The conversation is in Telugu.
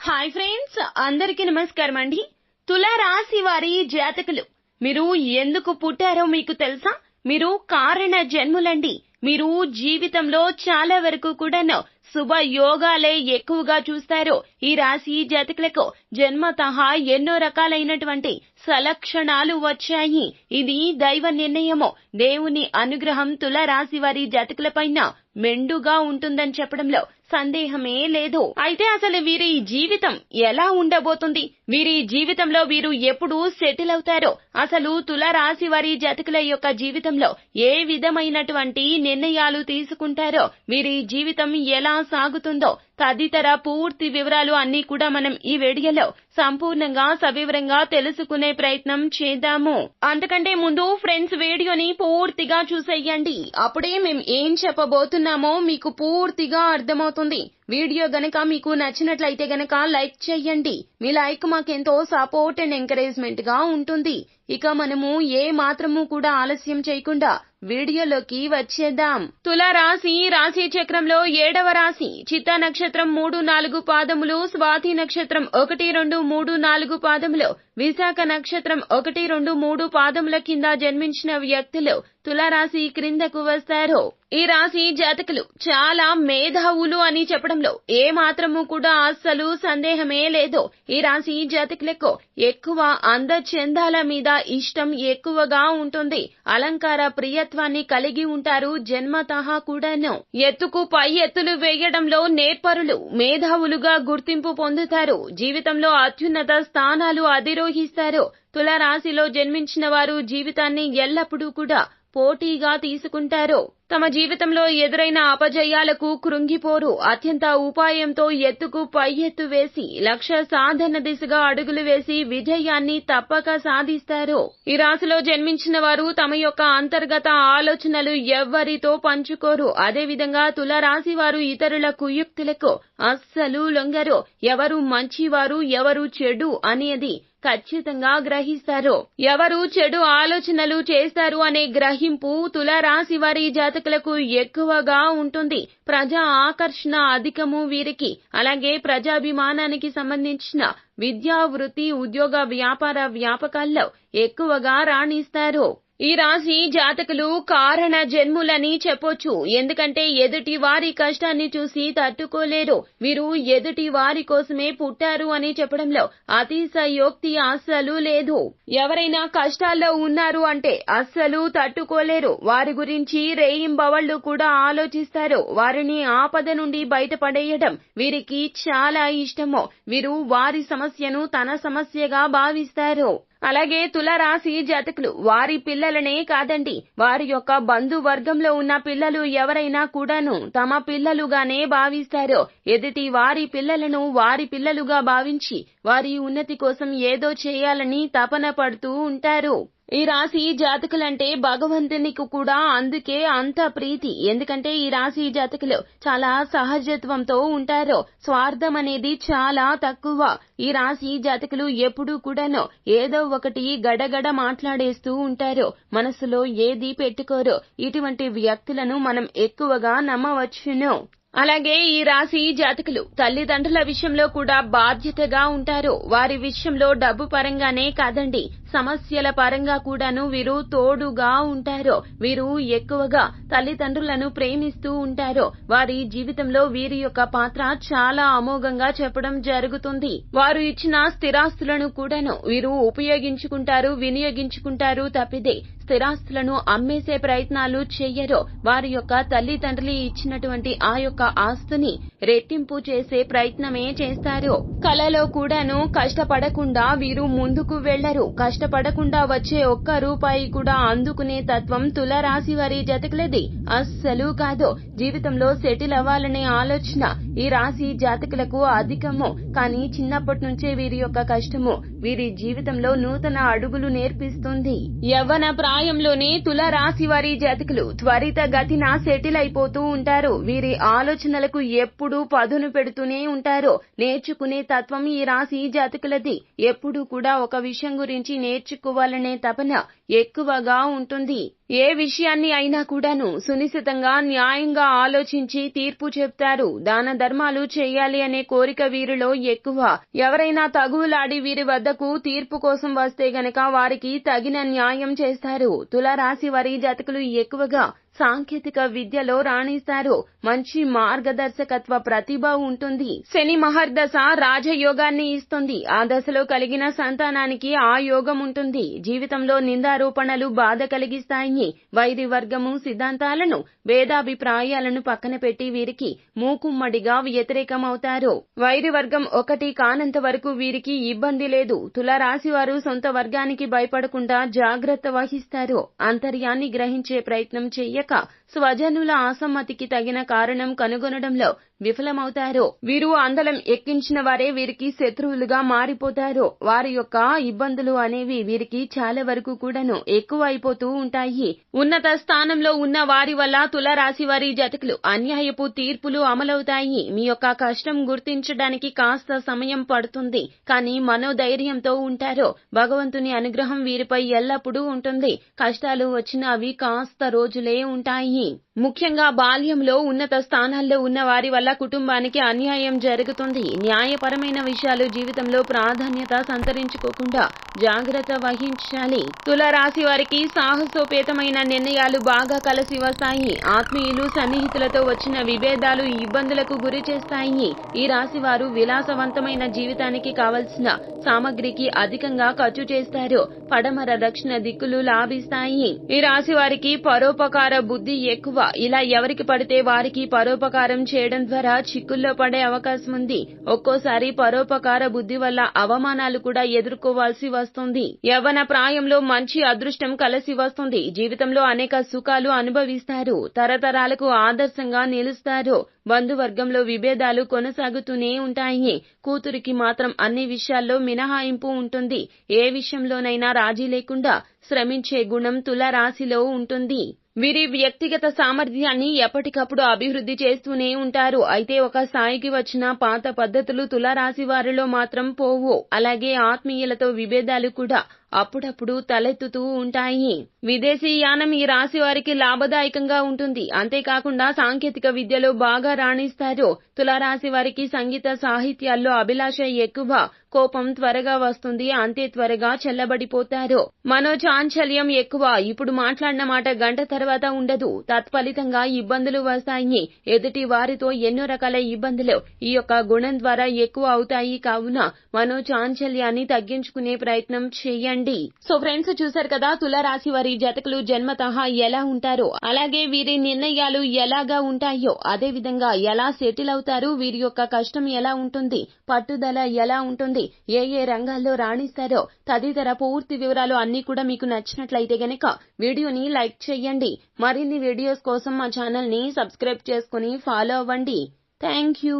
Hi friends అందరికీ నమస్కారం అండి. తులారాశి వారి జాతకులు మీరు ఎందుకు పుట్టారో మీకు తెలుసా? మీరు కారణ జన్ములండి. మీరు జీవితంలో చాలా వరకు కూడాను శుభ యోగాలే ఎక్కువగా చూస్తారు. ఈ రాశి జాతకులకు జన్మతః ఎన్నో రకాలైనటువంటి సలక్షణాలు వచ్చాయి. ఇది దైవ నిర్ణయము. దేవుని అనుగ్రహం తుల రాశి వారి జాతకులపైన మెండుగా ఉంటుందని చెప్పడంలో సందేహమే లేదు. అయితే అసలు వీరి జీవితం ఎలా ఉండబోతుంది? వీరి జీవితంలో వీరు ఎప్పుడు సెటిల్ అవుతారో? అసలు తుల రాశి వారి జాతకుల యొక్క జీవితంలో ఏ విధమైనటువంటి నిర్ణయాలు తీసుకుంటారో? వీరి జీవితం ఎలా సాగుతుందో? తదితర పూర్తి వివరాలు అన్ని కూడా మనం ఈ వీడియోలో సంపూర్ణంగా సవివరంగా తెలుసుకునే ప్రయత్నం చేద్దాము. అంతకంటే ముందు ఫ్రెండ్స్ వీడియోని పూర్తిగా చూసేయండి. అప్పుడే మేము ఏం చెప్పబోతున్నామో మీకు పూర్తిగా అర్థమవుతుంది. వీడియో గనక మీకు నచ్చినట్లయితే గనక లైక్ చేయండి. మీ లైక్ మాకెంతో సపోర్ట్ అండ్ ఎంకరేజ్మెంట్గా ఉంటుంది. ఇక మనము ఏ మాత్రము కూడా ఆలస్యం చేయకుండా వీడియోలోకి వచ్చేద్దాం. తుల రాశి రాశి చక్రంలో ఏడవ రాశి చిత్త నక్షత్రం మూడు నాలుగు పాదములు స్వాతి నక్షత్రం ఒకటి రెండు మూడు నాలుగు పాదములు విశాఖ నక్షత్రం ఒకటి రెండు మూడు పాదముల కింద జన్మించిన వ్యక్తులు తులారాశి క్రిందకు వస్తారు? ఈ రాశి జాతకులు చాలా మేధావులు అని చెప్పడంలో ఏ మాత్రము కూడా అస్సలు సందేహమే లేదు ఈ రాశి జాతకులకు ఎక్కువ అందచందాల మీద ఇష్టం ఎక్కువగా ఉంటుంది. అలంకార ప్రియత్వాన్ని కలిగి ఉంటారు జన్మతః కూడాను. ఎత్తుకు పై ఎత్తులు వేయడంలో నేర్పరులు మేధావులుగా గుర్తింపు పొందుతారు. జీవితంలో అత్యున్నత స్థానాలు అధిరోహిస్తారు. తులారాశిలో జన్మించిన వారు జీవితాన్ని ఎల్లప్పుడూ కూడా పోటీగా తీసుకుంటారో. తమ జీవితంలో ఎదురైన అపజయాలకు కృంగిపోరు. అత్యంత ఉపాయంతో ఎత్తుకు పై ఎత్తు వేసి లక్ష్య సాధన దిశగా అడుగులు వేసి విజయాన్ని తప్పక సాధిస్తారు. ఈ రాశిలో జన్మించిన వారు తమ యొక్క అంతర్గత ఆలోచనలు ఎవ్వరితో పంచుకోరు. అదేవిధంగా తులరాశి వారు ఇతరుల కుయుక్తులకు అస్సలు లొంగరు. ఎవరు మంచివారు ఎవరు చెడు అనేది ఖచ్చితంగా గ్రహిస్తారు. ఎవరు చెడు ఆలోచనలు చేస్తారు అనే గ్రహింపు తులారాశి వారి జాతకులకు ఎక్కువగా ఉంటుంది. ప్రజా ఆకర్షణ అధికము వీరికి. అలాగే ప్రజాభిమానానికి సంబంధించిన విద్యా వృత్తి ఉద్యోగ వ్యాపార వ్యాపకాల్లో ఎక్కువగా రాణిస్తారు. ఈ రాశి జాతకులు కారణ జన్ములని చెప్పొచ్చు. ఎందుకంటే ఎదుటి వారి కష్టాన్ని చూసి తట్టుకోలేరు. వీరు ఎదుటి వారి కోసమే పుట్టారు అని చెప్పడంలో అతిశయోక్తి అస్సలు లేదు. ఎవరైనా కష్టాల్లో ఉన్నారు అంటే అస్సలు తట్టుకోలేరు. వారి గురించి రేయింబవళ్ళు కూడా ఆలోచిస్తారు. వారిని ఆపద నుండి బయటపడేయడం వీరికి చాలా ఇష్టమో. వీరు వారి సమస్యను తన సమస్యగా భావిస్తారు. అలాగే తులరాశి జాతకులు వారి పిల్లలనే కాదండి. వారి యొక్క బంధువర్గంలో ఉన్న పిల్లలు ఎవరైనా కూడాను తమ పిల్లలుగానే భావిస్తారు ఎదుటి వారి పిల్లలను వారి పిల్లలుగా భావించి వారి ఉన్నతి కోసం ఏదో చేయాలని తపన పడుతూ ఉంటారు. ఈ రాశి జాతకులంటే భగవంతునికి కూడా అందుకే అంత ప్రీతి. ఎందుకంటే ఈ రాశి జాతకులు చాలా సహజత్వంతో ఉంటారు. స్వార్థం అనేది చాలా తక్కువ. ఈ రాశి జాతకులు ఎప్పుడూ కూడాను ఏదో ఒకటి గడగడ మాట్లాడేస్తూ ఉంటారు. మనసులో ఏది పెట్టుకోరు. ఇటువంటి వ్యక్తులను మనం ఎక్కువగా నమ్మవచ్చును. అలాగే ఈ రాశి జాతకులు తల్లిదండ్రుల విషయంలో కూడా బాధ్యతగా ఉంటారు. వారి విషయంలో డబ్బు పరంగానే కాదండి. సమస్యల పరంగా కూడాను వీరు తోడుగా ఉంటారు వీరు ఎక్కువగా తల్లిదండ్రులను ప్రేమిస్తూ ఉంటారు వారి జీవితంలో వీరి యొక్క పాత్ర చాలా అమోఘంగా చెప్పడం జరుగుతుంది. వారు ఇచ్చిన స్థిరాస్తులను కూడాను వీరు ఉపయోగించుకుంటారు వినియోగించుకుంటారు తప్పిదే స్థిరాస్తులను అమ్మేసే ప్రయత్నాలు చెయ్యరు వారి యొక్క తల్లిదండ్రులు ఇచ్చినటువంటి ఆ యొక్క ఆస్తిని రెట్టింపు చేసే ప్రయత్నమే చేస్తారు. కళలో కూడాను కష్టపడకుండా వీరు ముందుకు వెళ్ళరు కష్టపడకుండా వచ్చే ఒక్క రూపాయి కూడా అందుకునే తత్వం తులరాశి వారి జతకులది. అస్సలు కాదు. జీవితంలో సెటిల్ అవ్వాలనే ఆలోచన ఈ రాశి జాతకులకు అధికము కానీ చిన్నప్పటి నుంచే వీరి యొక్క కష్టము. వీరి జీవితంలో నూతన అడుగులు నేర్పిస్తుంది. యవ్వన ప్రాయంలోనే తుల రాశి వారి జాతకులు త్వరిత గతిన సెటిల్ అయిపోతూ ఉంటారు. వీరి ఆలోచనలకు ఎప్పుడూ పదును పెడుతూనే ఉంటారు. నేర్చుకునే తత్వం ఈ రాశి జాతకులది. ఎప్పుడూ కూడా ఒక విషయం గురించి నేర్చుకోవాలనే తపన ఎక్కువగా ఉంటుంది. ఏ విషయాన్ని అయినా కూడాను సునిశ్చితంగా న్యాయంగా ఆలోచించి తీర్పు చెప్తారు. దాన ధర్మాలు చేయాలి అనే కోరిక వీరిలో ఎక్కువ. ఎవరైనా తగువులాడి వీరి వద్దకు తీర్పు కోసం వస్తే గనక వారికి తగిన న్యాయం చేస్తారు. తులారాశి వారి జాతకులు ఎక్కువగా సాంకేతిక విద్యలో రాణిస్తారు. మంచి మార్గదర్శకత్వ ప్రతిభ ఉంటుంది. శని మహర్దశ రాజయోగాన్ని ఇస్తుంది. ఆ దశలో కలిగిన సంతానానికి ఆ యోగం ఉంటుంది. జీవితంలో నిందారోపణలు బాధ కలిగిస్తాయి. వైరి వర్గము సిద్ధాంతాలను వేదాభిప్రాయాలను పక్కన పెట్టి వీరికి మూకుమ్మడిగా వ్యతిరేకమవుతారు. వైరి వర్గం ఒకటి కానంత వరకు వీరికి ఇబ్బంది లేదు. తులారాశి వారు సొంత వర్గానికి భయపడకుండా జాగ్రత్త వహిస్తారు. అంతర్యాన్ని గ్రహించే ప్రయత్నం చెయ్యక का స్వజనుల అసమ్మతికి తగిన కారణం కనుగొనడంలో విఫలమవుతారో వీరు అందలం ఎక్కించిన వారే వీరికి శత్రువులుగా మారిపోతారో వారి యొక్క ఇబ్బందులు అనేవి వీరికి చాలా వరకు కూడాను ఎక్కువ అయిపోతూ ఉంటాయి. ఉన్నత స్థానంలో ఉన్న వారి వల్ల తులరాశి వారి జతకులు అన్యాయపు తీర్పులు అమలవుతాయి. మీ యొక్క కష్టం గుర్తించడానికి కాస్త సమయం పడుతుంది. కానీ మనోధైర్యంతో ఉంటారో భగవంతుని అనుగ్రహం వీరిపై ఎల్లప్పుడూ ఉంటుంది. కష్టాలు వచ్చిన అవి కాస్త రోజులే ఉంటాయి. ముఖ్యంగా బాల్యంలో ఉన్నత స్థానాల్లో ఉన్న వారి వల్ల కుటుంబానికి అన్యాయం జరుగుతుంది. న్యాయపరమైన విషయాలు జీవితంలో ప్రాధాన్యత సంతరించుకోకుండా జాగ్రత్త వహించాలి. తులరాశి వారికి సాహసోపేతమైన నిర్ణయాలు బాగా కలిసి వస్తాయి. ఆత్మీయులు సన్నిహితులతో వచ్చిన విభేదాలు ఇబ్బందులకు గురి చేస్తాయి. ఈ రాశి వారు విలాసవంతమైన జీవితానికి కావలసిన సామగ్రికి అధికంగా ఖర్చు చేస్తారు. పడమర దక్షిణ దిక్కులు లాభిస్తాయి. ఈ రాశి వారికి పరోపకార బుద్ధి ఎక్కువ. ఇలా ఎవరికి పడితే వారికి పరోపకారం చేయడం ద్వారా చిక్కుల్లో పడే అవకాశం ఉంది. ఒక్కోసారి పరోపకార బుద్ధి వల్ల అవమానాలు కూడా ఎదుర్కోవాల్సి వస్తుంది. యవ్వన ప్రాయంలో మంచి అదృష్టం కలిసి వస్తుంది. జీవితంలో అనేక సుఖాలు అనుభవిస్తారు. తరతరాలకు ఆదర్శంగా నిలుస్తారు. బంధువర్గంలో విభేదాలు కొనసాగుతూనే ఉంటాయి. కూతురికి మాత్రం అన్ని విషయాల్లో మినహాయింపు ఉంటుంది. ఏ విషయంలోనైనా రాజీ లేకుండా శ్రమించే గుణం తుల రాశిలో ఉంటుంది. వీరి వ్యక్తిగత సామర్థ్యాన్ని ఎప్పటికప్పుడు అభివృద్ధి చేస్తూనే ఉంటారు. అయితే ఒక స్థాయికి వచ్చిన పాత పద్ధతులు తులారాశి వారిలో మాత్రం పోవు. అలాగే ఆత్మీయులతో విభేదాలు కూడా అప్పుడప్పుడు తలెత్తుతూ ఉంటాయి. విదేశీ యానం ఈ రాశి వారికి లాభదాయకంగా ఉంటుంది. అంతేకాకుండా సాంకేతిక విద్యలో బాగా రాణిస్తారు. తులారాశి వారికి సంగీత సాహిత్యాల్లో అభిలాష ఎక్కువ కోపం త్వరగా వస్తుంది. అంతే త్వరగా చల్లబడిపోతారు. మనోచాంచల్యం ఎక్కువ. ఇప్పుడు మాట్లాడిన మాట గంట తర్వాత ఉండదు. తత్ఫలితంగా ఇబ్బందులు వస్తాయి. ఎదుటి వారితో ఎన్నో రకాల ఇబ్బందులు ఈ యొక్క గుణం ద్వారా ఎక్కువ అవుతాయి. కావున మనోచాంచల్యాన్ని తగ్గించుకునే ప్రయత్నం చేయండి. సో ఫ్రెండ్స్ చూసారు కదా తులారాశి వారి జతకులు జన్మతహా ఎలా ఉంటారో అలాగే వీరి నిర్ణయాలు ఎలాగా ఉంటాయో అదే విధంగా ఎలా సెటిల్ అవుతారు వీరి యొక్క కష్టం ఎలా ఉంటుంది పట్టుదల ఎలా ఉంటుంది ఏ ఏ రంగాల్లో రాణిస్తారో తదితర పూర్తి వివరాలు అన్ని కూడా మీకు నచ్చినట్లయితే గనక వీడియోని లైక్ చేయండి. మరిన్ని వీడియోస్ కోసం మా ఛానల్ని సబ్స్క్రైబ్ చేసుకుని ఫాలో అవ్వండి. Thank you